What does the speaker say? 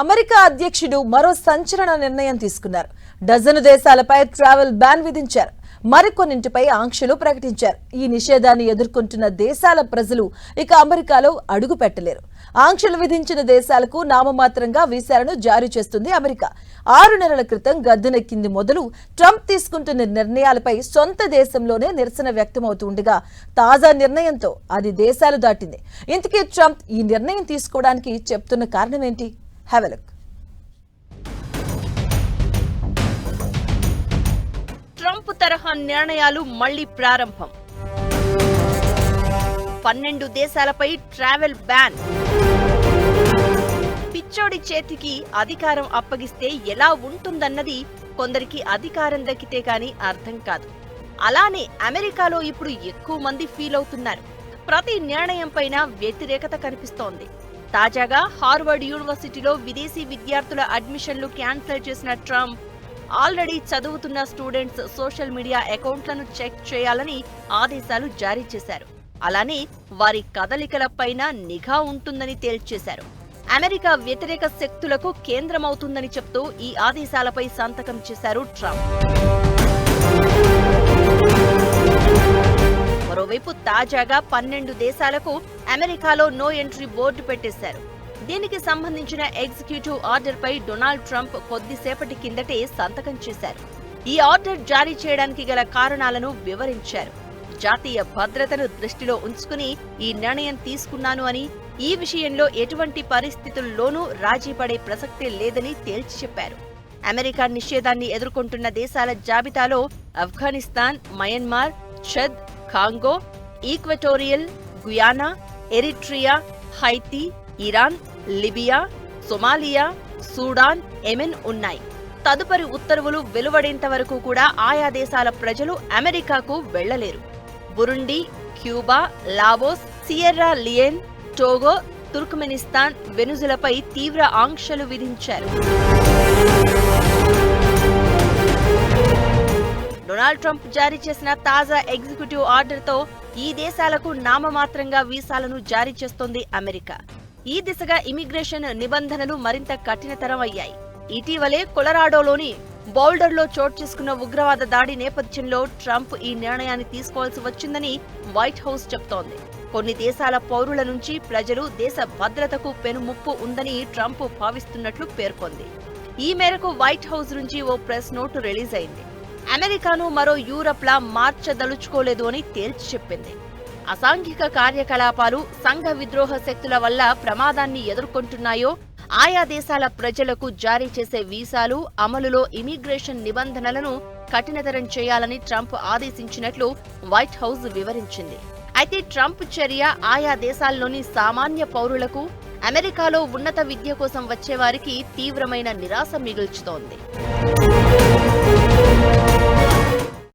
America అధ్యక్షుడు మరో సంచలన నిర్ణయం తీసుకున్నారు. డజను దేశాలపై ట్రావెల్ బ్యాన్ విధించారు. మరికొన్నింటిపై ఆంక్షలు ప్రకటించారు. ఈ నిషేధాన్ని ఎదుర్కొంటున్న దేశాల ప్రజలు ఇక అమెరికాలో అడుగు పెట్టలేరు. ఆంక్షలు విధించిన దేశాలకు నామమాత్రంగా వీసాలను జారీ చేస్తుంది అమెరికా. ఆరు నెలల క్రితం గద్దెనెక్కింది మొదలు ట్రంప్ తీసుకుంటున్న నిర్ణయాలపై సొంత దేశంలోనే నిరసన వ్యక్తమవుతుండగా తాజా నిర్ణయంతో అది దేశాలు దాటింది. ఇంతకీ ట్రంప్ ఈ నిర్ణయం తీసుకోవడానికి చెప్తున్న కారణం హ్యావ్ ఎ లుక్ ట్రంప్ తరహా నిర్ణయాలు మళ్ళీ ప్రారంభం. పన్నెండు దేశాలపై ట్రావెల్ బ్యాన్. పిచ్చోడి చేతికి అధికారం అప్పగిస్తే ఎలా ఉంటుందన్నది కొందరికి అధికారం దక్కితే గాని అర్థం కాదు. అలానే అమెరికాలో ఇప్పుడు ఎక్కువ మంది ఫీల్ అవుతున్నారు. ప్రతి నిర్ణయం పైన వ్యతిరేకత కనిపిస్తోంది. తాజాగా హార్వర్డ్ యూనివర్సిటీలో విదేశీ విద్యార్థుల అడ్మిషన్లు క్యాన్సిల్ చేసిన ట్రంప్. ఆల్రెడీ చదువుతున్న స్టూడెంట్స్ సోషల్ మీడియా అకౌంట్లను చెక్ చేయాలని ఆదేశాలు జారీ చేశారు. అలానే వారి కదలికలపైన నిఘా ఉంటుందని తేల్చేశారు. అమెరికా వ్యతిరేక శక్తులకు కేంద్రమవుతుందని చెప్తూ ఈ ఆదేశాలపై సంతకం చేశారు ట్రంప్. తాజాగా పన్నెండు దేశాలకు అమెరికాలో నో ఎంట్రీ బోర్డు పెట్టేశారు. దీనికి సంబంధించిన ఎగ్జిక్యూటివ్ ఆర్డర్ పై డొనాల్డ్ ట్రంప్ కొద్దిసేపటి కిందటే సంతకం చేశారు. ఈ ఆర్డర్ జారీ చేయడానికి గల కారణాలను వివరించారు. జాతీయ భద్రతను దృష్టిలో ఉంచుకుని ఈ నిర్ణయం తీసుకున్నాను అని ఈ విషయంలో ఎటువంటి పరిస్థితుల్లోనూ రాజీ పడే ప్రసక్తే లేదని తేల్చి చెప్పారు. అమెరికా నిషేధాన్ని ఎదుర్కొంటున్న దేశాల జాబితాలో Afghanistan Myanmar Chad Congo Equatorial Guinea Eritrea Haiti Iran Libya Somalia Sudan Yemen ఉన్నాయి. తదుపరి ఉత్తర్వులు వెలువడేంత వరకు కూడా ఆయా దేశాల ప్రజలు అమెరికాకు వెళ్ళలేరు Burundi Cuba Laos Sierra Leone Togo Turkmenistan వెనుజులపై తీవ్ర ఆంక్షలు విధించారు. డొనాల్డ్ ట్రంప్ జారీ చేసిన తాజా ఎగ్జిక్యూటివ్ ఆర్డర్తో ఈ దేశాలకు నామమాత్రంగా వీసాలను జారీ చేస్తోంది అమెరికా. ఈ దిశగా ఇమిగ్రేషన్ నిబంధనలు మరింత కఠినతరం అయ్యాయి ఇటీవలే కొలరాడోలోని బౌల్డర్లో చోటు చేసుకున్న ఉగ్రవాద దాడి నేపథ్యంలో ట్రంప్ ఈ నిర్ణయాన్ని తీసుకోవాల్సి వచ్చిందని వైట్ హౌస్ చెప్తోంది. కొన్ని దేశాల పౌరుల నుంచి ప్రజలు దేశ భద్రతకు పెనుముప్పు ఉందని ట్రంప్ భావిస్తున్నట్లు పేర్కొంది. ఈ మేరకు వైట్ హౌస్ నుంచి ఓ ప్రెస్ నోటు రిలీజ్ అయింది. అమెరికాను మరో యూరప్లా మార్చదలుచుకోలేదు అని తేల్చి చెప్పింది. అసాంఘిక కార్యకలాపాలు సంఘ విద్రోహ శక్తుల వల్ల ప్రమాదాన్ని ఎదుర్కొంటున్నాయో ఆయా దేశాల ప్రజలకు జారీ చేసే వీసాలు అమలులో ఇమిగ్రేషన్ నిబంధనలను కఠినతరం చేయాలని ట్రంప్ ఆదేశించినట్లు వైట్ హౌస్ వివరించింది. అయితే ట్రంప్ చర్య ఆయా దేశాల్లోని సామాన్య పౌరులకు అమెరికాలో ఉన్నత విద్య కోసం వచ్చేవారికి తీవ్రమైన నిరాశ మిగుల్చుతోంది.